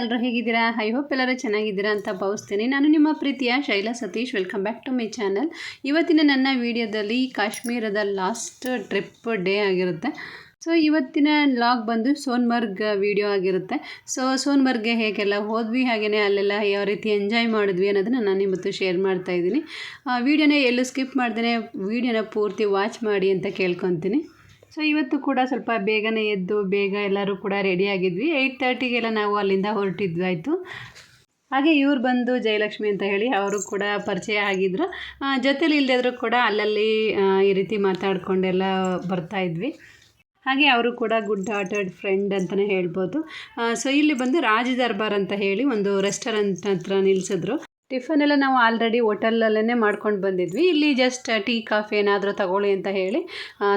ಎಲ್ಲರೂ ಹೇಗಿದ್ದೀರಾ? I hope ಎಲ್ಲರೂ ಚೆನ್ನಾಗಿದ್ದೀರಾ ಅಂತ ಭಾವಿಸ್ತೇನೆ. ನಾನು ನಿಮ್ಮ ಪ್ರೀತಿಯ Shaila Satish. Welcome back to my channel ಇವತ್ತಿನ ನನ್ನ ವಿಡಿಯೋದಲ್ಲಿ ಕಾಶ್ಮೀರದ ಲಾಸ್ಟ್ ಟ್ರಿಪ್ ಡೇ ಆಗಿರುತ್ತೆ. ಸೊ ಇವತ್ತಿನ ಲಾಗ್ ಬಂದು ಸೋನ್ಮರ್ಗ್ ವಿಡಿಯೋ ಆಗಿರುತ್ತೆ. ಸೊ ಸೋನ್ಮರ್ಗ್ಗೆ ಹೇಗೆಲ್ಲ ಹೋದ್ವಿ ಹಾಗೇ ಅಲ್ಲೆಲ್ಲ ಯಾವ ರೀತಿ ಎಂಜಾಯ್ ಮಾಡಿದ್ವಿ ಅನ್ನೋದನ್ನು ನಾನು ಇವತ್ತು ಶೇರ್ ಮಾಡ್ತಾ ಇದ್ದೀನಿ. ವಿಡಿಯೋನ ಎಲ್ಲೂ ಸ್ಕಿಪ್ ಮಾಡ್ದೇ ವಿಡಿಯೋನ ಪೂರ್ತಿ ವಾಚ್ ಮಾಡಿ ಅಂತ ಕೇಳ್ಕೊತೀನಿ. ಸೊ ಇವತ್ತು ಕೂಡ ಸ್ವಲ್ಪ ಬೇಗನೆ ಎದ್ದು ಬೇಗ ಎಲ್ಲರೂ ಕೂಡ ರೆಡಿ ಆಗಿದ್ವಿ. ಏಯ್ಟ್ ತರ್ಟಿಗೆಲ್ಲ ನಾವು ಅಲ್ಲಿಂದ ಹೊರಟಿದ್ವಾಯಿತು ಹಾಗೆ ಇವ್ರು ಬಂದು ಜಯಲಕ್ಷ್ಮಿ ಅಂತ ಹೇಳಿ ಅವರು ಕೂಡ ಪರಿಚಯ ಆಗಿದ್ರು. ಜೊತೇಲಿ ಇಲ್ಲದಿದ್ರು ಕೂಡ ಅಲ್ಲಲ್ಲಿ ಈ ರೀತಿ ಮಾತಾಡ್ಕೊಂಡೆಲ್ಲ ಬರ್ತಾ ಇದ್ವಿ. ಹಾಗೆ ಅವರು ಕೂಡ ಗುಡ್ ಹಾರ್ಟೆಡ್ ಫ್ರೆಂಡ್ ಅಂತಲೇ ಹೇಳ್ಬೋದು. ಸೊ ಇಲ್ಲಿ ಬಂದು ರಾಜ ದರ್ಬಾರ್ ಅಂತ ಹೇಳಿ ಒಂದು ರೆಸ್ಟೋರೆಂಟ್ ಹತ್ರ ನಿಲ್ಲಿಸಿದ್ರು ಟಿಫನ್ ಎಲ್ಲ ನಾವು ಆಲ್ರೆಡಿ ಹೋಟೆಲಲ್ಲೇ ಮಾಡ್ಕೊಂಡು ಬಂದಿದ್ವಿ. ಇಲ್ಲಿ ಜಸ್ಟ್ ಟೀ, ಕಾಫಿ ಏನಾದರೂ ತಗೊಳ್ಳಿ ಅಂತ ಹೇಳಿ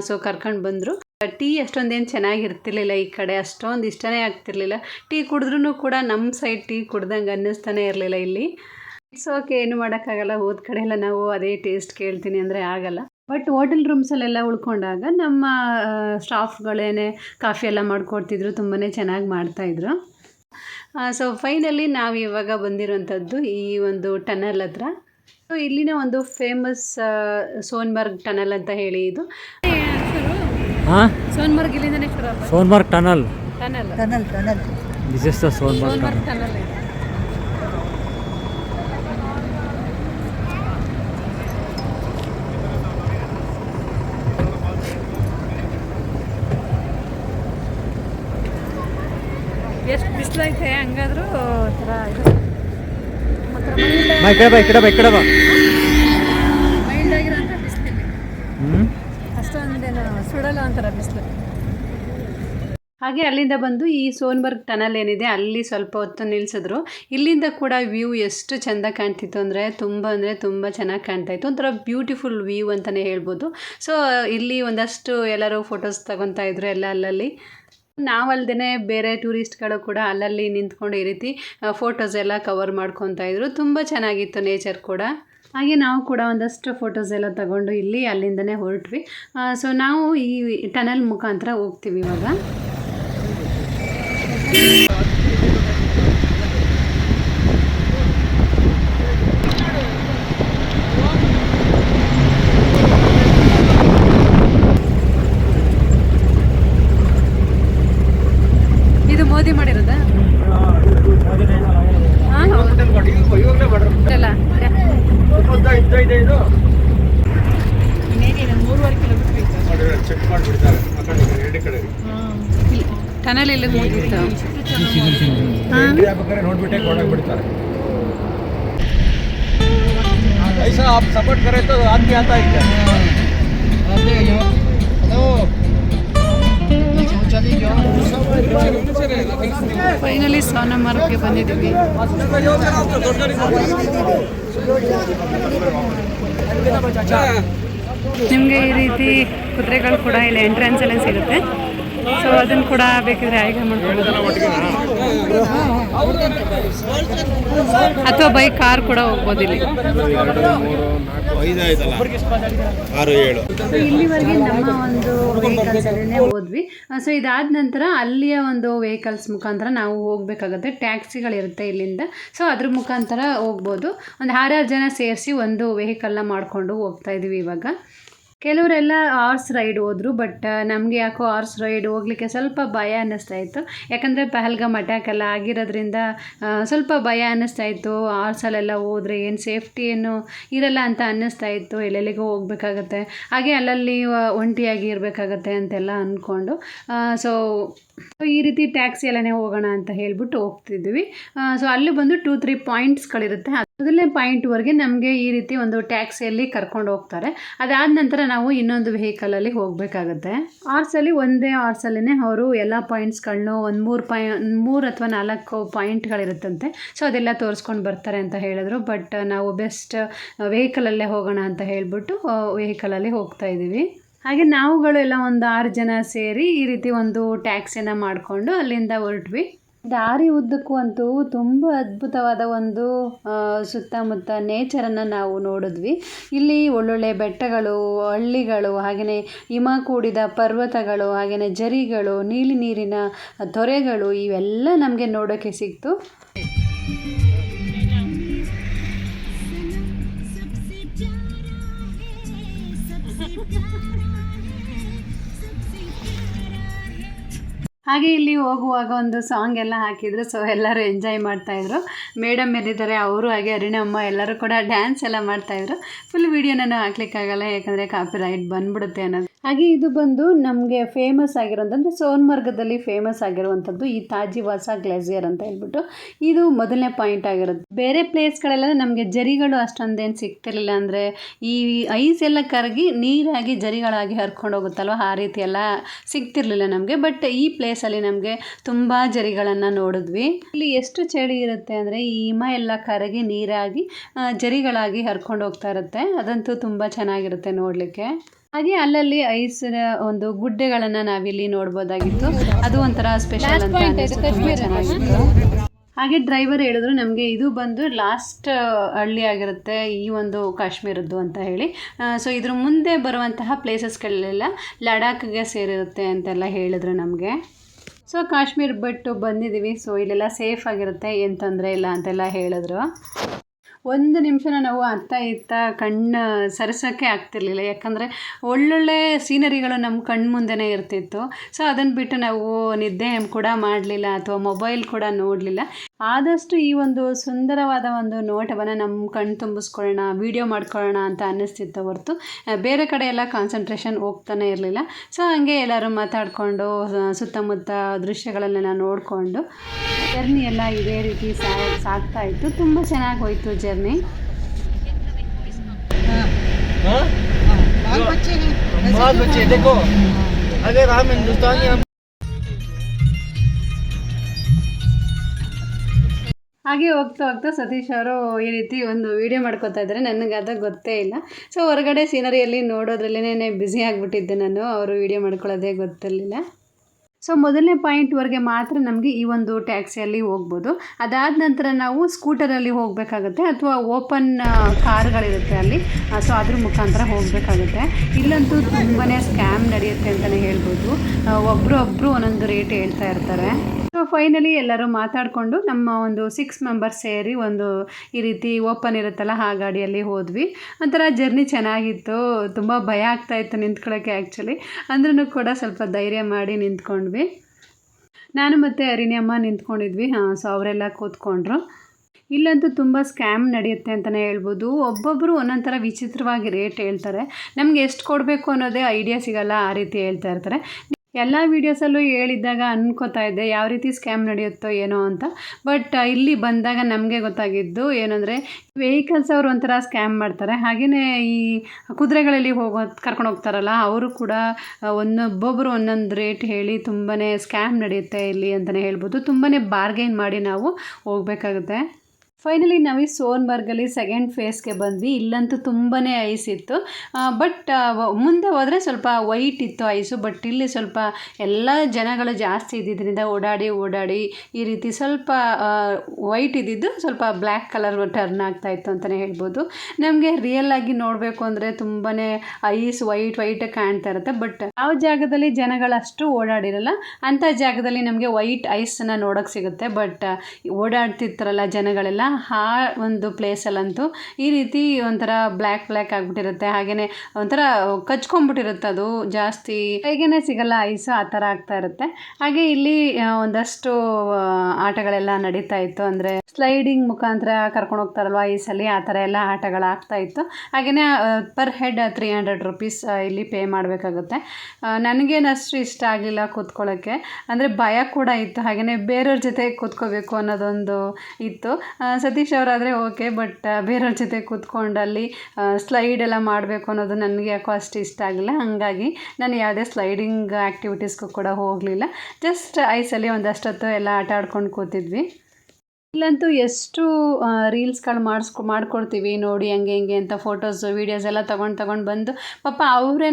ಸೊ ಕರ್ಕೊಂಡು ಬಂದರು. ಟೀ ಅಷ್ಟೊಂದೇನು ಚೆನ್ನಾಗಿರ್ತಿರ್ಲಿಲ್ಲ ಈ ಕಡೆ, ಅಷ್ಟೊಂದು ಇಷ್ಟನೇ ಆಗ್ತಿರ್ಲಿಲ್ಲ. ಟೀ ಕುಡಿದ್ರೂ ಕೂಡ ನಮ್ಮ ಸೈಡ್ ಟೀ ಕುಡ್ದಂಗೆ ಅನ್ನಿಸ್ತಾನೆ ಇರಲಿಲ್ಲ ಇಲ್ಲಿ. ಇಟ್ಸ್ ಓಕೆ ಏನು ಮಾಡೋಕ್ಕಾಗಲ್ಲ, ಹೋದ ಕಡೆ ಎಲ್ಲ ನಾವು ಅದೇ ಟೇಸ್ಟ್ ಕೇಳ್ತೀನಿ ಅಂದರೆ ಆಗಲ್ಲ. ಬಟ್ ಹೋಟೆಲ್ ರೂಮ್ಸಲ್ಲೆಲ್ಲ ಉಳ್ಕೊಂಡಾಗ ನಮ್ಮ ಸ್ಟಾಫ್ಗಳೇನೆ ಕಾಫಿ ಎಲ್ಲ ಮಾಡಿಕೊಡ್ತಿದ್ರು ತುಂಬಾ ಚೆನ್ನಾಗಿ ಮಾಡ್ತಾಯಿದ್ರು ಸೊ ಫೈನಲಿ ನಾವು ಇವಾಗ ಬಂದಿರೋಂಥದ್ದು ಈ ಒಂದು ಟನಲ್ ಹತ್ರ. ಸೊ ಇಲ್ಲಿನ ಒಂದು ಫೇಮಸ್ ಸೋನ್ಮರ್ಗ್ ಟನಲ್ ಅಂತ ಹೇಳಿ ಇದು. ಹಾಂ? ಸೋನ್ಮರ್ಗ್ ಇಲ್ಲಿಂದನೇ Sonmarg tunnel? Tunnel. Tunnel tunnel. This is the tunnel. ಬಿಸಿಲೈತೆ ಹಂಗಾದ್ರೂ ಒಂಥರ ಇದು. ಬಾ ಈ ಕಡೆ ಬಾ ಈ ಕಡೆ ಬಾ ಈ ಕಡೆ ಬಾ. ಮೈಲ್ಡ್ ಆಗಿರೋಂಥ ಬಿಸಿಲಿದೆ ಹ್ಞೂ ಅಷ್ಟೊಂದೇನು ಸುಡಲ್ಲ ಒಂಥರ ಬಿಸಿಲು. ಹಾಗೆ ಅಲ್ಲಿಂದ ಬಂದು ಈ ಸೋನ್ಬರ್ಗ್ ಟನಲ್ ಏನಿದೆ ಅಲ್ಲಿ ಸ್ವಲ್ಪ ಹೊತ್ತು ನಿಲ್ಸಿದ್ರು. ಇಲ್ಲಿಂದ ಕೂಡ ವ್ಯೂ ಎಷ್ಟು ಚೆಂದ ಕಾಣ್ತಿತ್ತು ಅಂದರೆ ತುಂಬ ಅಂದರೆ ತುಂಬ ಚೆನ್ನಾಗಿ ಕಾಣ್ತಾ ಇತ್ತು. ಒಂಥರ ಬ್ಯೂಟಿಫುಲ್ ವ್ಯೂ ಅಂತಲೇ ಹೇಳ್ಬೋದು. ಸೊ ಇಲ್ಲಿ ಒಂದಷ್ಟು ಎಲ್ಲರೂ ಫೋಟೋಸ್ ತಗೊತಾ ಇದ್ರು ಎಲ್ಲ ಅಲ್ಲಲ್ಲಿ. ನಾವಲ್ದೇ ಬೇರೆ ಟೂರಿಸ್ಟ್ಗಳು ಕೂಡ ಅಲ್ಲಲ್ಲಿ ನಿಂತ್ಕೊಂಡು ಈ ರೀತಿ ಫೋಟೋಸ್ ಎಲ್ಲ ಕವರ್ ಮಾಡ್ಕೊತಾ ಇದ್ರು. ತುಂಬ ಚೆನ್ನಾಗಿತ್ತು ನೇಚರ್ ಕೂಡ. ಹಾಗೆ ನಾವು ಕೂಡ ಒಂದಷ್ಟು ಫೋಟೋಸ್ ಎಲ್ಲ ತಗೊಂಡು ಇಲ್ಲಿ ಅಲ್ಲಿಂದನೇ ಹೊರಟ್ವಿ. ಸೊ ನಾವು ಈ ಟನಲ್ ಮುಖಾಂತರ ಹೋಗ್ತೀವಿ ಇವಾಗ ಇದು ಮೋದಿ ಮಾಡಿರೋದಾ ಹಾಂ ಅಲ್ಲ ಚೆಕ್ ಮಾಡಿಬಿಡ್ತಾರೆ ಆ ಕಡೆ ಈ ಕಡೆ ಎರಡು ಕಡೆ ಟನಲ್ ಎಲ್ಲಿ ಮುಗಿತ್ತು ಬೇಕಾದ್ರೆ ನೋಡ್ಬಿಟ್ಟೆ ಕೊಡಕ್ ಬಿಡ್ತಾರೆ ऐसा आप सपोर्ट करें तो आदमी आता ही क्या ಫೈನಲಿ ಸೋನಮರ್ಗ್ಗೆ ಬಂದಿದ್ದೀವಿ ನಿಮಗೆ ಈ ರೀತಿ ಕುದುರೆಗಳು ಕೂಡ ಇಲ್ಲಿ ಎಂಟ್ರೆನ್ಸ್ ಎಲ್ಲ ಸಿಗುತ್ತೆ ಸೊ ಅದನ್ನು ಕೂಡ ಬೇಕಿದ್ರೆ ಆಯ್ಕೆ ಅಥವಾ ಬೈಕ್ ಕಾರ್ ಕೂಡ ಹೋಗ್ಬೋದು ಇಲ್ಲಿ? ಇಲ್ಲಿವರೆಗೆ ನಮ್ಮ ಒಂದು ವೆಹಿಕಲ್ಸ್ ಅಲ್ಲೇ ಹೋದ್ವಿ. ಸೊ ಇದಾದ ನಂತರ ಅಲ್ಲಿಯ ಒಂದು ವೆಹಿಕಲ್ಸ್ ಮುಖಾಂತರ ನಾವು ಹೋಗಬೇಕಾಗುತ್ತೆ. ಟ್ಯಾಕ್ಸಿಗಳಿರುತ್ತೆ ಇಲ್ಲಿಂದ. ಸೊ ಅದ್ರ ಮುಖಾಂತರ ಹೋಗ್ಬೋದು. ಒಂದು ಆರಾರು ಜನ ಸೇರಿಸಿ ಒಂದು ವೆಹಿಕಲ್ನ ಮಾಡಿಕೊಂಡು ಹೋಗ್ತಾ ಇದೀವಿ ಇವಾಗ. ಕೆಲವರೆಲ್ಲ ಹಾರ್ಸ್ ರೈಡ್ ಹೋದ್ರು ಬಟ್ ನಮಗೆ ಯಾಕೋ ಹಾರ್ಸ್ ರೈಡ್ ಹೋಗ್ಲಿಕ್ಕೆ ಸ್ವಲ್ಪ ಭಯ ಅನ್ನಿಸ್ತಾ ಇತ್ತು. ಯಾಕಂದರೆ ಪಹಲ್ಗಾಮ್ ಅಟ್ಯಾಕ್ ಎಲ್ಲ ಆಗಿರೋದ್ರಿಂದ ಸ್ವಲ್ಪ ಭಯ ಅನ್ನಿಸ್ತಾ ಇತ್ತು. ಹಾರ್ಸಲ್ಲೆಲ್ಲ ಹೋದರೆ ಏನು ಸೇಫ್ಟಿ ಏನು ಇರಲ್ಲ ಅಂತ ಅನ್ನಿಸ್ತಾ ಇತ್ತು. ಎಲ್ಲೆಲ್ಲಿಗೂ ಹೋಗಬೇಕಾಗತ್ತೆ. ಹಾಗೆ ಅಲ್ಲಲ್ಲಿ ಒಂಟಿಯಾಗಿ ಇರಬೇಕಾಗತ್ತೆ ಅಂತೆಲ್ಲ ಅಂದ್ಕೊಂಡು ಸೊ ಈ ರೀತಿ ಟ್ಯಾಕ್ಸಿ ಎಲ್ಲನೇ ಹೋಗೋಣ ಅಂತ ಹೇಳ್ಬಿಟ್ಟು ಹೋಗ್ತಿದ್ವಿ. ಸೊ ಅಲ್ಲಿ ಬಂದು ಟೂ ತ್ರೀ ಪಾಯಿಂಟ್ಸ್ಗಳಿರುತ್ತೆ ಮೊದಲನೇ ಪಾಯಿಂಟ್ವರೆಗೆ ನಮಗೆ ಈ ರೀತಿ ಒಂದು ಟ್ಯಾಕ್ಸಿಯಲ್ಲಿ ಕರ್ಕೊಂಡು ಹೋಗ್ತಾರೆ. ಅದಾದ ನಂತರ ನಾವು ಇನ್ನೊಂದು ವೆಹಿಕಲಲ್ಲಿ ಹೋಗಬೇಕಾಗತ್ತೆ. ಆರ್ಸಲ್ಲಿ ಒಂದೇ ಆರ್ಸಲ್ಲೇ ಅವರು ಎಲ್ಲ ಪಾಯಿಂಟ್ಸ್ಗಳನ್ನೂ ಒಂದು ಮೂರು ಪಾಯ್ ಮೂರು ಅಥವಾ ನಾಲ್ಕು ಪಾಯಿಂಟ್ಗಳಿರುತ್ತಂತೆ ಸೊ ಅದೆಲ್ಲ ತೋರಿಸ್ಕೊಂಡು ಬರ್ತಾರೆ ಅಂತ ಹೇಳಿದ್ರು. ಬಟ್ ನಾವು ಬೆಸ್ಟ್ ವೆಹಿಕಲಲ್ಲೇ ಹೋಗೋಣ ಅಂತ ಹೇಳಿಬಿಟ್ಟು ವೆಹಿಕಲಲ್ಲಿ ಹೋಗ್ತಾ ಇದ್ದೀವಿ. ಹಾಗೆ ನಾವುಗಳು ಎಲ್ಲ ಒಂದು ಆರು ಜನ ಸೇರಿ ಈ ರೀತಿ ಒಂದು ಟ್ಯಾಕ್ಸಿನ ಮಾಡಿಕೊಂಡು ಅಲ್ಲಿಂದ ಹೊರಟ್ವಿ. ದಾರಿ ಉದ್ದಕ್ಕೂ ಅಂತೂ ತುಂಬ ಅದ್ಭುತವಾದ ಒಂದು ಸುತ್ತಮುತ್ತ ನೇಚರನ್ನು ನಾವು ನೋಡಿದ್ವಿ. ಇಲ್ಲಿ ಒಳ್ಳೊಳ್ಳೆ ಬೆಟ್ಟಗಳು, ಹಳ್ಳಿಗಳು ಹಾಗೆಯೇ ಹಿಮ ಕೂಡಿದ ಪರ್ವತಗಳು ಹಾಗೆಯೇ ಜರಿಗಳು, ನೀಲಿ ನೀರಿನ ತೊರೆಗಳು, ಇವೆಲ್ಲ ನಮಗೆ ನೋಡೋಕ್ಕೆ ಸಿಕ್ತು. ಹಾಗೆ ಇಲ್ಲಿ ಹೋಗುವಾಗ ಒಂದು ಸಾಂಗ್ ಎಲ್ಲ ಹಾಕಿದ್ರು ಸೊ ಎಲ್ಲರೂ ಎಂಜಾಯ್ ಮಾಡ್ತಾ ಇದ್ರು. ಮೇಡಮ್ ಎಲ್ಲಿದ್ದಾರೆ? ಅವರು ಹಾಗೆ ಅರಿಣಮ್ಮ ಎಲ್ಲರೂ ಕೂಡ ಡ್ಯಾನ್ಸ್ ಎಲ್ಲ ಮಾಡ್ತಾಯಿದ್ರು ಫುಲ್ ವೀಡಿಯೋ ನಾನು ಹಾಕ್ಲಿಕ್ಕಾಗಲ್ಲ, ಯಾಕಂದ್ರೆ ಕಾಪಿ ರೈಟ್ ಬಂದ್ಬಿಡುತ್ತೆ ಅನ್ನೋದು. ಹಾಗೆ ಇದು ಬಂದು ನಮಗೆ ಫೇಮಸ್ ಆಗಿರೋಂಥದ್ದು ಸೋನ್ಮರ್ಗದಲ್ಲಿ ಫೇಮಸ್ ಆಗಿರುವಂಥದ್ದು ಈ ತಾಜಿ ವಾಸ ಗ್ಲೇಸಿಯರ್ ಅಂತ ಹೇಳ್ಬಿಟ್ಟು. ಇದು ಮೊದಲನೇ ಪಾಯಿಂಟ್ ಆಗಿರುತ್ತೆ. ಬೇರೆ ಪ್ಲೇಸ್ಗಳೆಲ್ಲ ನಮಗೆ ಜರಿಗಳು ಅಷ್ಟೊಂದೇನು ಸಿಗ್ತಿರಲಿಲ್ಲ ಅಂದರೆ ಈ ಐಸ್ ಎಲ್ಲ ಕರಗಿ ನೀರಾಗಿ ಜರಿಗಳಾಗಿ ಹರ್ಕೊಂಡು ಹೋಗುತ್ತಲ್ವ, ಆ ರೀತಿ ಎಲ್ಲ ಸಿಗ್ತಿರ್ಲಿಲ್ಲ ನಮಗೆ. ಬಟ್ ಈ ಪ್ಲೇಸಲ್ಲಿ ನಮಗೆ ತುಂಬ ಜರಿಗಳನ್ನು ನೋಡಿದ್ವಿ. ಇಲ್ಲಿ ಎಷ್ಟು ಚಳಿ ಇರುತ್ತೆ ಅಂದರೆ ಈ ಹಿಮ ಎಲ್ಲ ಕರಗಿ ನೀರಾಗಿ ಜರಿಗಳಾಗಿ ಹರ್ಕೊಂಡು ಹೋಗ್ತಾ ಇರುತ್ತೆ. ಅದಂತೂ ತುಂಬ ಚೆನ್ನಾಗಿರುತ್ತೆ ನೋಡಲಿಕ್ಕೆ. ಹಾಗೆ ಅಲ್ಲಲ್ಲಿ ಐಸರ ಒಂದು ಗುಡ್ಡೆಗಳನ್ನು ನಾವಿಲ್ಲಿ ನೋಡ್ಬೋದಾಗಿತ್ತು. ಅದು ಒಂಥರ ಸ್ಪೆಷಲ್ ಅಂತ. ತುಂಬ ಚೆನ್ನಾಗಿತ್ತು. ಹಾಗೆ ಡ್ರೈವರ್ ಹೇಳಿದ್ರು ನಮಗೆ ಇದು ಬಂದು ಲಾಸ್ಟ್ ಹಳ್ಳಿ ಆಗಿರುತ್ತೆ ಈ ಒಂದು ಕಾಶ್ಮೀರದ್ದು ಅಂತ ಹೇಳಿ. ಸೊ ಇದ್ರ ಮುಂದೆ ಬರುವಂತಹ ಪ್ಲೇಸಸ್ಗಳೆಲ್ಲ ಲಡಾಖ್ಗೆ ಸೇರಿರುತ್ತೆ ಅಂತೆಲ್ಲ ಹೇಳಿದ್ರು ನಮಗೆ. ಸೊ ಕಾಶ್ಮೀರ್ ಬಿಟ್ಟು ಬಂದಿದ್ದೀವಿ. ಸೊ ಇಲ್ಲೆಲ್ಲ ಸೇಫ್ ಆಗಿರುತ್ತೆ. ಏನು ತೊಂದರೆ ಇಲ್ಲ ಅಂತೆಲ್ಲ ಹೇಳಿದ್ರು. ಒಂದು ನಿಮಿಷನ ನಾವು ಅತ್ತ ಇತ್ತ ಕಣ್ಣು ಸರಿಸೋಕ್ಕೆ ಆಗ್ತಿರ್ಲಿಲ್ಲ. ಯಾಕಂದರೆ ಒಳ್ಳೊಳ್ಳೆ ಸೀನರಿಗಳು ನಮ್ಮ ಕಣ್ಣು ಮುಂದೆನೇ ಇರ್ತಿತ್ತು. ಸೊ ಅದನ್ನು ಬಿಟ್ಟು ನಾವು ನಿದ್ದೆ ಕೂಡ ಮಾಡಲಿಲ್ಲ ಅಥವಾ ಮೊಬೈಲ್ ಕೂಡ ನೋಡಲಿಲ್ಲ. ಆದಷ್ಟು ಈ ಒಂದು ಸುಂದರವಾದ ಒಂದು ನೋಟವನ್ನು ನಮ್ಮ ಕಣ್ಣು ತುಂಬಿಸ್ಕೊಳ್ಳೋಣ ವೀಡಿಯೋ ಮಾಡ್ಕೊಳ್ಳೋಣ ಅಂತ ಅನ್ನಿಸ್ತಿತ್ತು ಹೊರತು ಆ, ಬೇರೆ ಕಡೆ ಎಲ್ಲ ಕಾನ್ಸಂಟ್ರೇಷನ್ ಹೋಗ್ತಾನೆ ಇರಲಿಲ್ಲ ಸೊ ಹಂಗೆ ಎಲ್ಲರೂ ಮಾತಾಡಿಕೊಂಡು ಸುತ್ತಮುತ್ತ ದೃಶ್ಯಗಳನ್ನೆಲ್ಲ ನೋಡಿಕೊಂಡು ಜರ್ನಿ ಎಲ್ಲ ಇದೇ ರೀತಿ ಸಾ ಸಾಗ್ತಾ ಇತ್ತು ತುಂಬ ಚೆನ್ನಾಗಿ ಹೋಯಿತು ಜರ್ನಿ हाँ बाल बच्चे हैं बहुत बच्चे देखो अगर हम हिंदुस्तानी ಹಾಗೆ ಹೋಗ್ತಾ ಹೋಗ್ತಾ ಸತೀಶ್ ಅವರು ಈ ರೀತಿ ಒಂದು ವಿಡಿಯೋ ಮಾಡ್ಕೊತಾ ಇದ್ದಾರೆ. ನನಗೆ ಅದು ಗೊತ್ತೇ ಇಲ್ಲ. ಸೊ ಹೊರಗಡೆ ಸೀನರಿಯಲ್ಲಿ ನೋಡೋದ್ರಲ್ಲೇ ಬ್ಯುಸಿ ಆಗಿಬಿಟ್ಟಿದ್ದೆ ನಾನು. ಅವರು ವಿಡಿಯೋ ಮಾಡ್ಕೊಳ್ಳೋದೇ ಗೊತ್ತಿರಲಿಲ್ಲ. ಸೊ ಮೊದಲನೇ ಪಾಯಿಂಟ್ವರೆಗೆ ಮಾತ್ರ ನಮಗೆ ಈ ಒಂದು ಟ್ಯಾಕ್ಸಿಯಲ್ಲಿ ಹೋಗ್ಬೋದು. ಅದಾದ ನಂತರ ನಾವು ಸ್ಕೂಟರಲ್ಲಿ ಹೋಗಬೇಕಾಗುತ್ತೆ ಅಥವಾ ಓಪನ್ ಕಾರ್ಗಳಿರುತ್ತೆ ಅಲ್ಲಿ. ಸೊ ಅದ್ರ ಮುಖಾಂತರ ಹೋಗಬೇಕಾಗುತ್ತೆ. ಇಲ್ಲಂತೂ ತುಂಬಾ ಸ್ಕ್ಯಾಮ್ ನಡೆಯುತ್ತೆ ಅಂತಲೇ ಹೇಳ್ಬೋದು. ಒಬ್ಬರು ಒಬ್ಬರು ಒಂದೊಂದು ರೇಟ್ ಹೇಳ್ತಾ ಇರ್ತಾರೆ. ಫೈನಲಿ ಎಲ್ಲರೂ ಮಾತಾಡಿಕೊಂಡು ನಮ್ಮ ಒಂದು ಸಿಕ್ಸ್ ಮೆಂಬರ್ಸ್ ಸೇರಿ ಒಂದು ಈ ರೀತಿ ಓಪನ್ ಇರುತ್ತಲ್ಲ ಆ ಗಾಡಿಯಲ್ಲಿ ಹೋದ್ವಿ. ಒಂಥರ ಜರ್ನಿ ಚೆನ್ನಾಗಿತ್ತು. ತುಂಬ ಭಯ ಆಗ್ತಾ ಇತ್ತು ನಿಂತ್ಕೊಳ್ಳೋಕ್ಕೆ ಆ್ಯಕ್ಚುಲಿ ಅಂದ್ರೂ ಕೂಡ ಸ್ವಲ್ಪ ಧೈರ್ಯ ಮಾಡಿ ನಿಂತ್ಕೊಂಡ್ವಿ. ನಾನು ಮತ್ತು ಅಮ್ಮ ನಿಂತ್ಕೊಂಡಿದ್ವಿ. ಹಾಂ ಸೊ ಅವರೆಲ್ಲ ಕೂತ್ಕೊಂಡ್ರು. ಇಲ್ಲಂತೂ ತುಂಬ ಸ್ಕ್ಯಾಮ್ ನಡೆಯುತ್ತೆ ಅಂತಲೇ ಹೇಳ್ಬೋದು. ಒಬ್ಬೊಬ್ಬರು ಒಂದೊಂದು ಥರ ವಿಚಿತ್ರವಾಗಿ ರೇಟ್ ಹೇಳ್ತಾರೆ. ನಮಗೆ ಎಷ್ಟು ಕೊಡಬೇಕು ಅನ್ನೋದೇ ಐಡಿಯಾ ಸಿಗಲ್ಲ ಆ ರೀತಿ ಹೇಳ್ತಾ ಇರ್ತಾರೆ. ಎಲ್ಲ ವೀಡಿಯೋಸಲ್ಲೂ ಹೇಳಿದ್ದಾಗ ಅನ್ಕೋತಾ ಇದ್ದೆ, ಯಾವ ರೀತಿ ಸ್ಕ್ಯಾಮ್ ನಡೆಯುತ್ತೋ ಏನೋ ಅಂತ. ಬಟ್ ಇಲ್ಲಿ ಬಂದಾಗ ನಮಗೆ ಗೊತ್ತಾಗಿದ್ದು ಏನಂದರೆ ವೆಹಿಕಲ್ಸ್ ಅವರು ಒಂಥರ ಸ್ಕ್ಯಾಮ್ ಮಾಡ್ತಾರೆ. ಹಾಗೆಯೇ ಈ ಕುದುರೆಗಳಲ್ಲಿ ಹೋಗೋ, ಕರ್ಕೊಂಡು ಹೋಗ್ತಾರಲ್ಲ, ಅವರು ಕೂಡ ಒಂದೊಬ್ಬೊಬ್ಬರು ಒಂದೊಂದು ರೇಟ್ ಹೇಳಿ ತುಂಬಾ ಸ್ಕ್ಯಾಮ್ ನಡೆಯುತ್ತೆ ಇಲ್ಲಿ ಅಂತಲೇ ಹೇಳ್ಬೋದು. ತುಂಬಾ ಬಾರ್ಗೈನ್ ಮಾಡಿ ನಾವು ಹೋಗಬೇಕಾಗುತ್ತೆ. ಫೈನಲಿ ನಾವು ಈ ಸೋನ್ಬರ್ಗಲ್ಲಿ ಸೆಕೆಂಡ್ ಫೇಸ್ಗೆ ಬಂದ್ವಿ. ಇಲ್ಲಂತೂ ತುಂಬಾ ಐಸ್ ಇತ್ತು. ಬಟ್ ಮುಂದೆ ಹೋದರೆ ಸ್ವಲ್ಪ ವೈಟ್ ಇತ್ತು ಐಸು ಬಟ್ ಇಲ್ಲಿ ಸ್ವಲ್ಪ ಎಲ್ಲ ಜನಗಳು ಜಾಸ್ತಿ ಇದ್ದಿದ್ದರಿಂದ ಓಡಾಡಿ ಓಡಾಡಿ ಈ ರೀತಿ ಸ್ವಲ್ಪ ವೈಟ್ ಇದ್ದಿದ್ದು ಸ್ವಲ್ಪ ಬ್ಲ್ಯಾಕ್ ಕಲರ್ ಟರ್ನ್ ಆಗ್ತಾ ಇತ್ತು ಅಂತಲೇ ಹೇಳ್ಬೋದು. ನಮಗೆ ರಿಯಲ್ ಆಗಿ ನೋಡಬೇಕು ಅಂದರೆ ತುಂಬಾ ಐಸ್ ವೈಟ್ ವೈಟ್ ಕಾಣ್ತಾ ಇರುತ್ತೆ. ಬಟ್ ಯಾವ ಜಾಗದಲ್ಲಿ ಜನಗಳಷ್ಟು ಓಡಾಡಿರಲ್ಲ, ಅಂಥ ಜಾಗದಲ್ಲಿ ನಮಗೆ ವೈಟ್ ಐಸನ್ನು ನೋಡೋಕ್ಕೆ ಸಿಗುತ್ತೆ. ಬಟ್ ಓಡಾಡ್ತಿರ್ತಾರಲ್ಲ ಜನಗಳೆಲ್ಲ ಆ ಒಂದು ಪ್ಲೇಸಲ್ಲಂತೂ ಈ ರೀತಿ ಒಂಥರ ಬ್ಲ್ಯಾಕ್ ಬ್ಲ್ಯಾಕ್ ಆಗಿಬಿಟ್ಟಿರುತ್ತೆ. ಹಾಗೆಯೇ ಒಂಥರ ಕಚ್ಕೊಂಡ್ಬಿಟ್ಟಿರುತ್ತೆ ಅದು ಜಾಸ್ತಿ. ಹೇಗೇನೆ ಸಿಗಲ್ಲ ಐಸು ಆ ಥರ ಆಗ್ತಾ ಇರುತ್ತೆ. ಹಾಗೆ ಇಲ್ಲಿ ಒಂದಷ್ಟು ಆಟಗಳೆಲ್ಲ ನಡೀತಾ ಇತ್ತು. ಅಂದರೆ ಸ್ಲೈಡಿಂಗ್ ಮುಖಾಂತರ ಕರ್ಕೊಂಡು ಹೋಗ್ತಾರಲ್ವ ಐಸಲ್ಲಿ, ಆ ಥರ ಎಲ್ಲ ಆಟಗಳು ಆಗ್ತಾ ಇತ್ತು. ಹಾಗೆಯೇ per head three hundred rupees ಇಲ್ಲಿ ಪೇ ಮಾಡಬೇಕಾಗುತ್ತೆ. ನನಗೇನು ಅಷ್ಟು ಇಷ್ಟ ಆಗಲಿಲ್ಲ ಕೂತ್ಕೊಳ್ಳೋಕ್ಕೆ. ಅಂದರೆ ಭಯ ಕೂಡ ಇತ್ತು. ಹಾಗೆಯೇ ಬೇರೆಯವ್ರ ಜೊತೆ ಕೂತ್ಕೋಬೇಕು ಅನ್ನೋದೊಂದು ಇತ್ತು. ಸತೀಶ್ ಅವರಾದರೆ ಓಕೆ ಬಟ್ ಬೇರೆಯವ್ರ ಜೊತೆ ಕೂತ್ಕೊಂಡು ಅಲ್ಲಿ ಸ್ಲೈಡ್ ಎಲ್ಲ ಮಾಡಬೇಕು ಅನ್ನೋದು ನನಗೆ ಯಾಕೋ ಅಷ್ಟು ಇಷ್ಟ ಆಗಿಲ್ಲ ಹಾಗಾಗಿ ನಾನು ಯಾವುದೇ ಸ್ಲೈಡಿಂಗ್ ಆ್ಯಕ್ಟಿವಿಟೀಸ್ಗೂ ಕೂಡ ಹೋಗಲಿಲ್ಲ. ಜಸ್ಟ್ ಐಸಲ್ಲಿ ಒಂದಷ್ಟೊತ್ತು ಎಲ್ಲ ಆಟ ಆಡ್ಕೊಂಡು ಕೂತಿದ್ವಿ. ಇಲ್ಲಂತೂ ಎಷ್ಟು ರೀಲ್ಸ್ಗಳು ಮಾಡಿಸ್ಕೊ, ಮಾಡ್ಕೊಡ್ತೀವಿ ನೋಡಿ ಹಂಗೆ, ಹಿಂಗೆ ಅಂತ ಫೋಟೋಸು ವೀಡಿಯೋಸ್ ಎಲ್ಲ ತೊಗೊಂಡು ತೊಗೊಂಡು ಬಂದು ಪಾಪ ಅವರೇ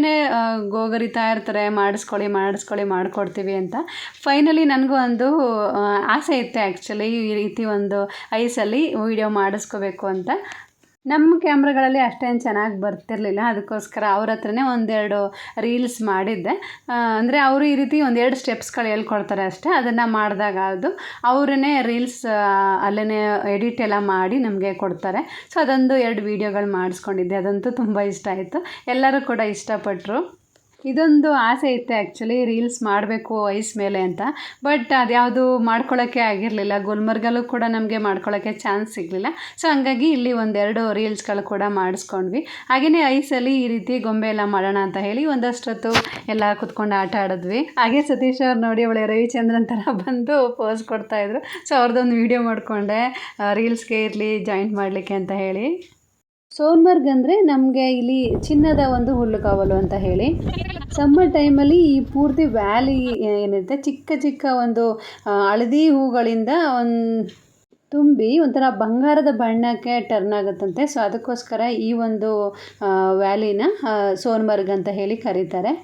ಗೋಗರಿತಾ ಇರ್ತಾರೆ, ಮಾಡಿಸ್ಕೊಳ್ಳಿ ಮಾಡಿಸ್ಕೊಳ್ಳಿ, ಮಾಡಿಕೊಡ್ತೀವಿ ಅಂತ. ಫೈನಲಿ ನನಗೂ ಒಂದು ಆಸೆ ಇತ್ತು ಆ್ಯಕ್ಚುಲಿ ಈ ರೀತಿ ಒಂದು ಐಸಲ್ಲಿ ವೀಡಿಯೋ ಮಾಡಿಸ್ಕೋಬೇಕು ಅಂತ. ನಮ್ಮ ಕ್ಯಾಮ್ರಾಗಳಲ್ಲಿ ಅಷ್ಟೇನು ಚೆನ್ನಾಗಿ ಬರ್ತಿರಲಿಲ್ಲ. ಅದಕ್ಕೋಸ್ಕರ ಅವ್ರ ಹತ್ರನೇ ಒಂದೆರಡು ರೀಲ್ಸ್ ಮಾಡಿದ್ದೆ. ಅಂದರೆ ಅವರು ಈ ರೀತಿ ಒಂದೆರಡು ಸ್ಟೆಪ್ಸ್ಗಳು ಹೇಳ್ಕೊಡ್ತಾರೆ ಅಷ್ಟೇ. ಅದನ್ನು ಮಾಡಿದಾಗ ಅದು ಅವರನ್ನೇ ರೀಲ್ಸ್ ಅಲ್ಲೇ ಎಡಿಟ್ ಎಲ್ಲ ಮಾಡಿ ನಮಗೆ ಕೊಡ್ತಾರೆ. ಸೊ ಅದೊಂದು ಎರಡು ವೀಡಿಯೋಗಳು ಮಾಡಿಸ್ಕೊಂಡಿದ್ದೆ. ಅದಂತೂ ತುಂಬ ಇಷ್ಟ ಆಯಿತು. ಎಲ್ಲರೂ ಕೂಡ ಇಷ್ಟಪಟ್ಟರು ಇದೊಂದು ಆಸೆ ಇತ್ತು ಆ್ಯಕ್ಚುಲಿ ರೀಲ್ಸ್ ಮಾಡಬೇಕು ಐಸ್ ಮೇಲೆ ಅಂತ. ಬಟ್ ಅದ್ಯಾವುದು ಮಾಡ್ಕೊಳ್ಳೋಕ್ಕೆ ಆಗಿರಲಿಲ್ಲ. ಗುಲ್ಮರ್ಗಲ್ಲೂ ಕೂಡ ನಮಗೆ ಮಾಡ್ಕೊಳ್ಳೋಕ್ಕೆ ಚಾನ್ಸ್ ಸಿಗಲಿಲ್ಲ. ಸೊ ಹಂಗಾಗಿ ಇಲ್ಲಿ ಒಂದೆರಡು ರೀಲ್ಸ್ಗಳು ಕೂಡ ಮಾಡಿಸ್ಕೊಂಡ್ವಿ. ಹಾಗೆಯೇ ಐಸಲ್ಲಿ ಈ ರೀತಿ ಗೊಂಬೆ ಎಲ್ಲ ಮಾಡೋಣ ಅಂತ ಹೇಳಿ ಒಂದಷ್ಟೊತ್ತು ಎಲ್ಲ ಕುತ್ಕೊಂಡು ಆಟ ಆಡಿದ್ವಿ. ಹಾಗೆ ಸತೀಶ್ ಅವ್ರು ನೋಡಿ ಅವಳೆ ರವಿಚಂದ್ರನ್ ಥರ ಬಂದು ಪೋಸ್ ಕೊಡ್ತಾಯಿದ್ರು ಸೊ ಅವ್ರದ್ದೊಂದು ವೀಡಿಯೋ ಮಾಡಿಕೊಂಡೆ. ರೀಲ್ಸ್ಗೆ ಇರಲಿ ಜಾಯಿಂಟ್ ಮಾಡಲಿಕ್ಕೆ ಅಂತ ಹೇಳಿ. ಸೋನ್ಮರ್ಗ್ ಅಂದರೆ ನಮಗೆ ಇಲ್ಲಿ ಚಿನ್ನದ ಒಂದು ಹುಲ್ಲುಗಾವಲು ಅಂತ ಹೇಳಿ. ಸಮ್ಮರ್ ಟೈಮಲ್ಲಿ ಈ ಪೂರ್ತಿ ವ್ಯಾಲಿ ಏನಿರುತ್ತೆ, ಚಿಕ್ಕ ಚಿಕ್ಕ ಒಂದು ಹಳದಿ ಹೂಗಳಿಂದ ಒಂದು ತುಂಬಿ ಒಂಥರ ಬಂಗಾರದ ಬಣ್ಣಕ್ಕೆ ಟರ್ನ್ ಆಗುತ್ತಂತೆ. ಸೊ ಅದಕ್ಕೋಸ್ಕರ ಈ ಒಂದು ವ್ಯಾಲಿನ ಸೋನ್ಮರ್ಗ್ ಅಂತ ಹೇಳಿ ಕರೀತಾರೆ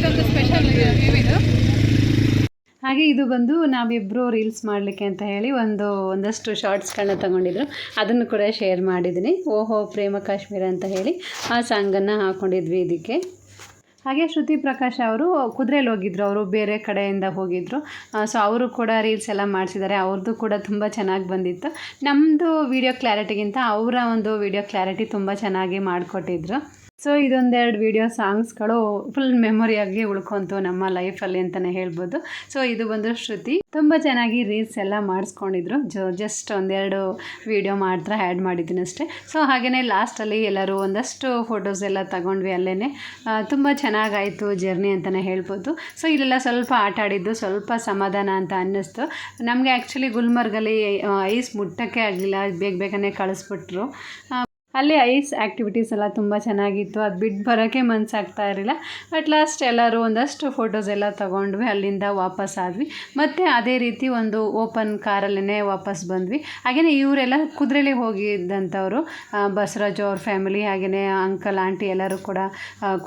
ಇದೊಂದು ಸ್ಪೆಷಲ್ ಇದು ಹಾಗೆ ಇದು ಬಂದು ನಾವಿಬ್ಬರು ರೀಲ್ಸ್ ಮಾಡಲಿಕ್ಕೆ ಅಂತ ಹೇಳಿ ಒಂದು, ಒಂದಷ್ಟು ಶಾರ್ಟ್ಸ್ಗಳನ್ನ ತಗೊಂಡಿದ್ರು. ಅದನ್ನು ಕೂಡ ಶೇರ್ ಮಾಡಿದ್ದೀನಿ. ಓಹೋ, ಪ್ರೇಮ ಕಾಶ್ಮೀರ ಅಂತ ಹೇಳಿ ಆ ಸಾಂಗನ್ನು ಹಾಕ್ಕೊಂಡಿದ್ವಿ ಇದಕ್ಕೆ. ಹಾಗೆ ಶ್ರುತಿ ಪ್ರಕಾಶ್ ಅವರು ಕುದುರೆಯಲ್ಲಿ ಹೋಗಿದ್ರು, ಅವರು ಬೇರೆ ಕಡೆಯಿಂದ ಹೋಗಿದ್ರು. ಸೊ ಅವರು ಕೂಡ ರೀಲ್ಸ್ ಎಲ್ಲ ಮಾಡಿಸಿದ್ದಾರೆ. ಅವ್ರದ್ದು ಕೂಡ ತುಂಬ ಚೆನ್ನಾಗಿ ಬಂದಿತ್ತು. ನಮ್ಮದು ವಿಡಿಯೋ ಕ್ಲಾರಿಟಿಗಿಂತ ಅವರ ಒಂದು ವಿಡಿಯೋ ಕ್ಲಾರಿಟಿ ತುಂಬ ಚೆನ್ನಾಗಿ ಮಾಡಿಕೊಟ್ಟಿದ್ರು. ಸೊ ಇದೊಂದೆರಡು ವಿಡಿಯೋ ಸಾಂಗ್ಸ್ಗಳು ಫುಲ್ ಮೆಮೊರಿಯಾಗಿ ಉಳ್ಕೊಂತು ನಮ್ಮ ಲೈಫಲ್ಲಿ ಅಂತಲೇ ಹೇಳ್ಬೋದು. ಸೊ ಇದು ಬಂದು ಶ್ರುತಿ. ತುಂಬ ಚೆನ್ನಾಗಿ ರೀಲ್ಸ್ ಎಲ್ಲ ಮಾಡಿಸ್ಕೊಂಡಿದ್ರು. ಜೊ ಜಸ್ಟ್ ಒಂದೆರಡು ವಿಡಿಯೋ ಮಾತ್ರ ಆ್ಯಡ್ ಮಾಡಿದ್ದೀನಿ ಅಷ್ಟೇ. ಸೊ ಹಾಗೆಯೇ ಲಾಸ್ಟಲ್ಲಿ ಎಲ್ಲರೂ ಒಂದಷ್ಟು ಫೋಟೋಸ್ ಎಲ್ಲ ತಗೊಂಡ್ವಿ ಅಲ್ಲೇ ತುಂಬ ಚೆನ್ನಾಗಾಯಿತು ಜರ್ನಿ ಅಂತಲೇ ಹೇಳ್ಬೋದು. ಸೊ ಇಲ್ಲೆಲ್ಲ ಸ್ವಲ್ಪ ಆಟ ಆಡಿದ್ದು, ಸ್ವಲ್ಪ ಸಮಾಧಾನ ಅಂತ ಅನ್ನಿಸ್ತು. ನಮಗೆ ಆ್ಯಕ್ಚುಲಿ ಗುಲ್ಮರ್ಗಲ್ಲಿ ಐಸ್ ಮುಟ್ಟಕ್ಕೆ ಆಗಲಿಲ್ಲ. ಬೇಗ ಬೇಗನೆ ಕಳಿಸ್ಬಿಟ್ರು. ಅಲ್ಲಿ ಐಸ್ ಆ್ಯಕ್ಟಿವಿಟೀಸ್ ಎಲ್ಲ ತುಂಬ ಚೆನ್ನಾಗಿತ್ತು. ಅದು ಬಿಟ್ಟು ಬರೋಕ್ಕೆ ಮನಸ್ಸಾಗ್ತಾ ಇರಲಿಲ್ಲ. ಬಟ್ ಲಾಸ್ಟ್ ಎಲ್ಲರೂ ಒಂದಷ್ಟು ಫೋಟೋಸ್ ಎಲ್ಲ ತೊಗೊಂಡ್ವಿ. ಅಲ್ಲಿಂದ ವಾಪಸ್ ಆದ್ವಿ. ಮತ್ತು ಅದೇ ರೀತಿ ಒಂದು ಓಪನ್ ಕಾರಲ್ಲೇ ವಾಪಸ್ ಬಂದ್ವಿ. ಹಾಗೆಯೇ ಇವರೆಲ್ಲ ಕುದುರೆಲಿ ಹೋಗಿದ್ದಂಥವ್ರು ಬಸವರಾಜು ಅವ್ರ ಫ್ಯಾಮಿಲಿ ಹಾಗೆಯೇ ಅಂಕಲ್ ಆಂಟಿ ಎಲ್ಲರೂ ಕೂಡ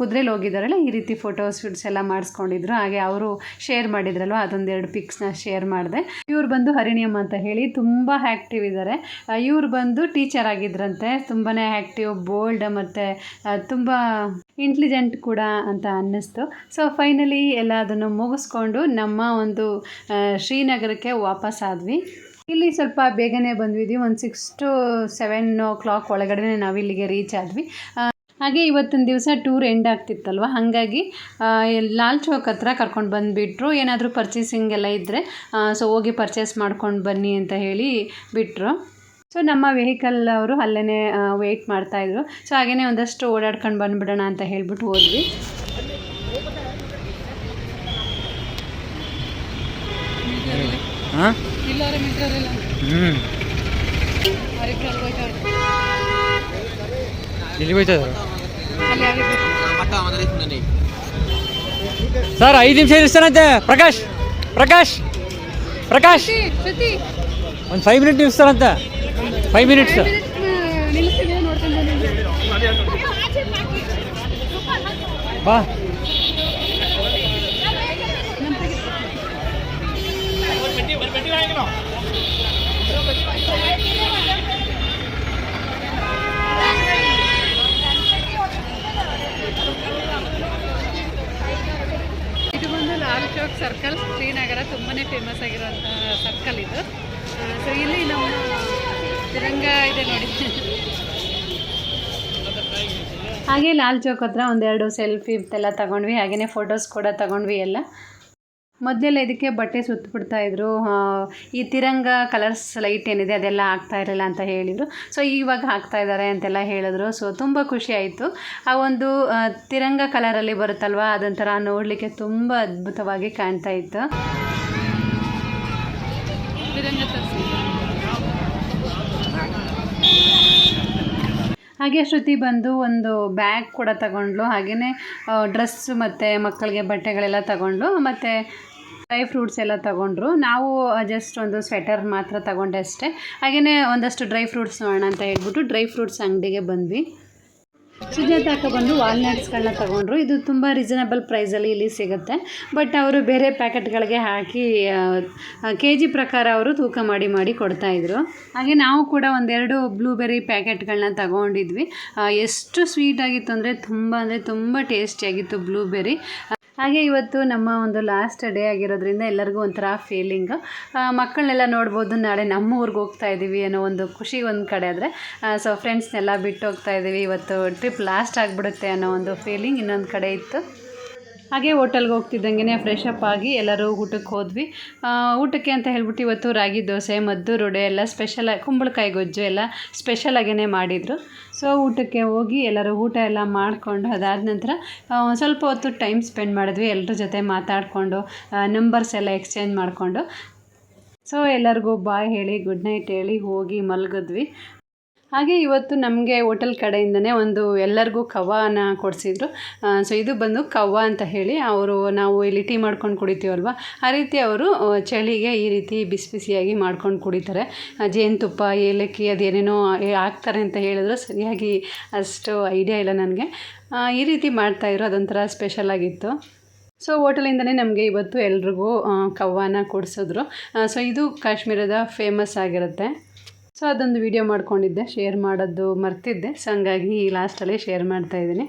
ಕುದುರೆಲಿ ಹೋಗಿದ್ದಾರಲ್ಲ, ಈ ರೀತಿ ಫೋಟೋಸ್ ಶೂಟ್ಸ್ ಎಲ್ಲ ಮಾಡಿಸ್ಕೊಂಡಿದ್ರು. ಹಾಗೆ ಅವರು ಶೇರ್ ಮಾಡಿದ್ರಲ್ವ, ಅದೊಂದೆರಡು ಪಿಕ್ಸ್ನ ಶೇರ್ ಮಾಡಿದೆ. ಇವ್ರು ಬಂದು ಹರಿಣಿಯಮ್ಮ ಅಂತ ಹೇಳಿ ತುಂಬ ಆ್ಯಕ್ಟಿವ್ ಇದ್ದಾರೆ ಇವ್ರು ಬಂದು ಟೀಚರ್ ಆಗಿದ್ರಂತೆ. ತುಂಬಾ ಆ್ಯಕ್ಟಿವ್, ಬೋಲ್ಡ್ ಮತ್ತು ತುಂಬ ಇಂಟೆಲಿಜೆಂಟ್ ಕೂಡ ಅಂತ ಅನ್ನಿಸ್ತು. ಸೊ, ಫೈನಲಿ ಎಲ್ಲ ಅದನ್ನು ಮುಗಿಸ್ಕೊಂಡು ನಮ್ಮ ಒಂದು ಶ್ರೀನಗರಕ್ಕೆ ವಾಪಸ್ ಆದ್ವಿ. ಇಲ್ಲಿ ಸ್ವಲ್ಪ ಬೇಗನೆ ಬಂದ್ವಿದ್ವಿ ಒಂದು six to seven o'clock ಒಳಗಡೆ ನಾವು ಇಲ್ಲಿಗೆ ರೀಚ್ ಆದ್ವಿ. ಹಾಗೆ ಇವತ್ತಿನ ದಿವಸ ಟೂರ್ ಎಂಡ್ ಆಗ್ತಿತ್ತಲ್ವ? ಹಾಗಾಗಿ ಲಾಲ್ ಚೌಕ್ ಹತ್ರ ಕರ್ಕೊಂಡು ಬಂದುಬಿಟ್ರು. ಏನಾದರೂ ಪರ್ಚೇಸಿಂಗ್ ಎಲ್ಲ ಇದ್ದರೆ ಸೊ ಹೋಗಿ ಪರ್ಚೇಸ್ ಮಾಡ್ಕೊಂಡು ಬನ್ನಿ ಅಂತ ಹೇಳಿ ಬಿಟ್ಟರು ಸೊ ನಮ್ಮ ವೆಹಿಕಲ್ ಅವರು ಅಲ್ಲೇ ವೆಯ್ಟ್ ಮಾಡ್ತಾಯಿದ್ರು ಸೊ ಹಾಗೆಯೇ ಒಂದಷ್ಟು ಓಡಾಡ್ಕೊಂಡು ಬಂದುಬಿಡೋಣ ಅಂತ ಹೇಳ್ಬಿಟ್ಟು ಹೋದ್ವಿ. ಸರ್ ಐದು ನಿಮಿಷ ನಿಲ್ಲಿಸ್ತಾನಂತೆ ಪ್ರಕಾಶ್ ಪ್ರಕಾಶ್ ಪ್ರಕಾಶ್. ಒಂದು ಫೈವ್ ಮಿನಿಟ್ ನಿಲ್ಲಿಸ್ತಾನಂತೆ ಫೈವ್ ಮಿನಿಟ್ಸ್ ಬಾ ಸರ್ಕಲ್ ಶ್ರೀನಗರ ತುಂಬಾ ಫೇಮಸ್ ಆಗಿರೋಂಥ ಸರ್ಕಲ್ ಇದು. ಸೊ ಇಲ್ಲಿ ತಿರಂಗ ಇದೆ ನೋಡಿ. ಹಾಗೆ ಲಾಲ್ ಚೌಕ್ ಹತ್ರ ಒಂದೆರಡು ಸೆಲ್ಫಿ ಎಲ್ಲ ತಗೊಂಡ್ವಿ ಹಾಗೆಯೇ ಫೋಟೋಸ್ ಕೂಡ ತಗೊಂಡ್ವಿ ಎಲ್ಲ. ಮೊದಲೆಲ್ಲ ಇದಕ್ಕೆ ಬಟ್ಟೆ ಸುತ್ತಬಿಡ್ತಾ ಇದ್ರು. ಈ ತಿರಂಗ ಕಲರ್ಸ್ ಲೈಟ್ ಏನಿದೆ ಅದೆಲ್ಲ ಆಗ್ತಾ ಇರಲಿಲ್ಲ ಅಂತ ಹೇಳಿದರು. ಸೊ ಇವಾಗ ಹಾಕ್ತಾ ಇದ್ದಾರೆ ಅಂತೆಲ್ಲ ಹೇಳಿದ್ರು. ಸೊ ತುಂಬ ಖುಷಿ ಆಯಿತು. ಆ ಒಂದು ತಿರಂಗ ಕಲರಲ್ಲಿ ಬರುತ್ತಲ್ವ ಅದೊಂಥರ ನೋಡಲಿಕ್ಕೆ ತುಂಬ ಅದ್ಭುತವಾಗಿ ಕಾಣ್ತಾ ಇತ್ತು. ಹಾಗೆ ಶ್ರುತಿ ಬಂದು ಒಂದು ಬ್ಯಾಗ್ ಕೂಡ ತಗೊಂಡ್ಲು. ಹಾಗೆಯೇ ಡ್ರೆಸ್ ಮತ್ತು ಮಕ್ಕಳಿಗೆ ಬಟ್ಟೆಗಳೆಲ್ಲ ತಗೊಂಡ್ಲು. ಮತ್ತು ಡ್ರೈ ಫ್ರೂಟ್ಸ್ ಎಲ್ಲ ತಗೊಂಡ್ರು. ನಾವು ಜಸ್ಟ್ ಒಂದು ಸ್ವೆಟರ್ ಮಾತ್ರ ತಗೊಂಡೆ ಅಷ್ಟೇ. ಹಾಗೆಯೇ ಒಂದಷ್ಟು ಡ್ರೈ ಫ್ರೂಟ್ಸ್ ನೋಡೋಣ ಅಂತ ಹೇಳ್ಬಿಟ್ಟು ಡ್ರೈ ಫ್ರೂಟ್ಸ್ ಅಂಗಡಿಗೆ ಬಂದ್ವಿ. ಸುಜಾತ ಅಕ್ಕ ಬಂದು ವಾಲ್ನಟ್ಸ್ಗಳನ್ನ ತಗೊಂಡ್ರು. ಇದು ತುಂಬ ರೀಸನಬಲ್ ಪ್ರೈಸಲ್ಲಿ ಇಲ್ಲಿ ಸಿಗುತ್ತೆ. ಬಟ್ ಅವರು ಬೇರೆ ಪ್ಯಾಕೆಟ್ಗಳಿಗೆ ಹಾಕಿ ಕೆ ಜಿ ಪ್ರಕಾರ ಅವರು ತೂಕ ಮಾಡಿ ಮಾಡಿ ಕೊಡ್ತಾಯಿದ್ರು ಹಾಗೆ ನಾವು ಕೂಡ ಒಂದೆರಡು ಬ್ಲೂಬೆರಿ ಪ್ಯಾಕೆಟ್ಗಳನ್ನ ತಗೊಂಡಿದ್ವಿ. ಎಷ್ಟು ಸ್ವೀಟ್ ಆಗಿತ್ತು ಅಂದರೆ ತುಂಬ ಅಂದರೆ ತುಂಬ ಟೇಸ್ಟಿಯಾಗಿತ್ತು ಬ್ಲೂಬೆರಿ ಹಾಗೆ ಇವತ್ತು ನಮ್ಮ ಒಂದು ಲಾಸ್ಟ್ ಡೇ ಆಗಿರೋದ್ರಿಂದ ಎಲ್ಲರಿಗೂ ಒಂಥರ ಫೀಲಿಂಗ್ ಮಕ್ಕಳನ್ನೆಲ್ಲ ನೋಡ್ಬೋದು, ನಾಳೆ ನಮ್ಮ ಊರಿಗೆ ಹೋಗ್ತಾ ಇದ್ದೀವಿ ಅನ್ನೋ ಒಂದು ಖುಷಿ ಒಂದು ಕಡೆ ಆದರೆ. ಸೊ ಫ್ರೆಂಡ್ಸ್ನೆಲ್ಲ ಬಿಟ್ಟು ಹೋಗ್ತಾ ಇದ್ದೀವಿ ಇವತ್ತು ಟ್ರಿಪ್ ಲಾಸ್ಟ್ ಆಗಿಬಿಡುತ್ತೆ ಅನ್ನೋ ಒಂದು ಫೀಲಿಂಗ್ ಇನ್ನೊಂದು ಕಡೆ ಇತ್ತು. ಹಾಗೆ ಹೋಟೆಲ್ಗೆ ಹೋಗ್ತಿದ್ದಂಗೆ ಫ್ರೆಶ್ ಅಪ್ ಆಗಿ ಎಲ್ಲರೂ ಊಟಕ್ಕೆ ಹೋದ್ವಿ. ಊಟಕ್ಕೆ ಅಂತ ಹೇಳ್ಬಿಟ್ಟು ಇವತ್ತು ರಾಗಿ ದೋಸೆ, ಮದ್ದು, ರೊಡೆ ಎಲ್ಲ ಸ್ಪೆಷಲ್ ಕುಂಬಳಕಾಯಿ ಗೊಜ್ಜು ಎಲ್ಲ ಸ್ಪೆಷಲ್ ಆಗೇ ಮಾಡಿದರು. ಸೊ ಊಟಕ್ಕೆ ಹೋಗಿ ಎಲ್ಲರೂ ಊಟ ಎಲ್ಲ ಮಾಡಿಕೊಂಡು ಅದಾದ ನಂತರ ಸ್ವಲ್ಪ ಹೊತ್ತು ಟೈಮ್ ಸ್ಪೆಂಡ್ ಮಾಡಿದ್ವಿ. ಎಲ್ಲರ ಜೊತೆ ಮಾತಾಡಿಕೊಂಡು ನಂಬರ್ಸ್ ಎಲ್ಲ ಎಕ್ಸ್ಚೇಂಜ್ ಮಾಡಿಕೊಂಡು. ಸೊ ಎಲ್ಲರಿಗೂ ಬಾಯ್ ಹೇಳಿ ಗುಡ್ ನೈಟ್ ಹೇಳಿ ಹೋಗಿ ಮಲಗಿದ್ವಿ. ಹಾಗೆ ಇವತ್ತು ನಮಗೆ ಹೋಟೆಲ್ ಕಡೆಯಿಂದನೇ ಒಂದು ಎಲ್ಲರಿಗೂ ಕವ್ವಾನ ಕೊಡಿಸಿದ್ರು. ಸೊ ಇದು ಬಂದು ಕವ್ವ ಅಂತ ಹೇಳಿ ಅವರು ನಾವು ಇಲ್ಲಿ ಟೀ ಮಾಡ್ಕೊಂಡು ಕುಡಿತೀವಲ್ವ? ಆ ರೀತಿ ಅವರು ಚಳಿಗೆ ಈ ರೀತಿ ಬಿಸಿ ಬಿಸಿಯಾಗಿ ಮಾಡ್ಕೊಂಡು ಕುಡಿತಾರೆ. ಜೇನುತುಪ್ಪ, ಏಲಕ್ಕಿ ಅದೇನೇನೋ ಹಾಕ್ತಾರೆ ಅಂತ ಹೇಳಿದ್ರು. ಸರಿಯಾಗಿ ಅಷ್ಟು ಐಡಿಯಾ ಇಲ್ಲ ನನಗೆ. ಈ ರೀತಿ ಮಾಡ್ತಾಯಿದ್ರು ಅದೊಂಥರ ಸ್ಪೆಷಲ್ ಆಗಿತ್ತು. ಸೊ ಹೋಟೆಲಿಂದನೇ ನಮಗೆ ಇವತ್ತು ಎಲ್ರಿಗೂ ಕವ್ವಾನ ಕೊಡಿಸಿದ್ರು. ಸೊ ಇದು ಕಾಶ್ಮೀರದ ಫೇಮಸ್ ಆಗಿರುತ್ತೆ. ಸೊ ಅದೊಂದು ವಿಡಿಯೋ ಮಾಡ್ಕೊಂಡಿದ್ದೆ ಶೇರ್ ಮಾಡೋದು ಮರ್ತಿದ್ದೆ. ಸೊ ಹಂಗಾಗಿ ಲಾಸ್ಟಲ್ಲೇ ಶೇರ್ ಮಾಡ್ತಾ ಇದ್ದೀನಿ.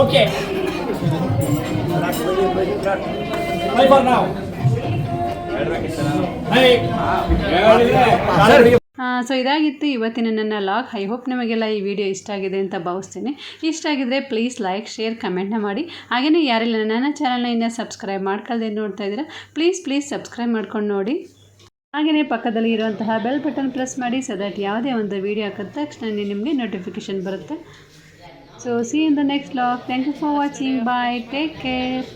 ಓಕೆ ಸೊ ಇದಾಗಿತ್ತು ಇವತ್ತಿನ ನನ್ನ ಲಾಗ್. ಐ ಹೋಪ್ ನಿಮಗೆಲ್ಲ ಈ ವಿಡಿಯೋ ಇಷ್ಟ ಆಗಿದೆ ಅಂತ ಭಾವಿಸ್ತೀನಿ. ಇಷ್ಟ ಆಗಿದ್ರೆ ಪ್ಲೀಸ್ ಲೈಕ್ ಶೇರ್ ಕಮೆಂಟ್ನ ಮಾಡಿ. ಹಾಗೆಯೇ ಯಾರೆಲ್ಲ, ನನ್ನ ಚಾನಲ್ನ ಇನ್ನೂ ಸಬ್ಸ್ಕ್ರೈಬ್ ಮಾಡ್ಕೊಳ್ದೆ ನೋಡ್ತಾ ಇದ್ದೀರಾ ಪ್ಲೀಸ್ ಪ್ಲೀಸ್ ಸಬ್ಸ್ಕ್ರೈಬ್ ಮಾಡ್ಕೊಂಡು ನೋಡಿ. ಹಾಗೆಯೇ ಪಕ್ಕದಲ್ಲಿ ಇರುವಂತಹ ಬೆಲ್ ಬಟನ್ ಪ್ರೆಸ್ ಮಾಡಿ ಸೊ ದಟ್ ಯಾವುದೇ ಒಂದು ವೀಡಿಯೋ ಹಾಕಿದ ತಕ್ಷಣ ನಿಮಗೆ ನೋಟಿಫಿಕೇಷನ್ ಬರುತ್ತೆ. So see in the next log thank you for watching bye take care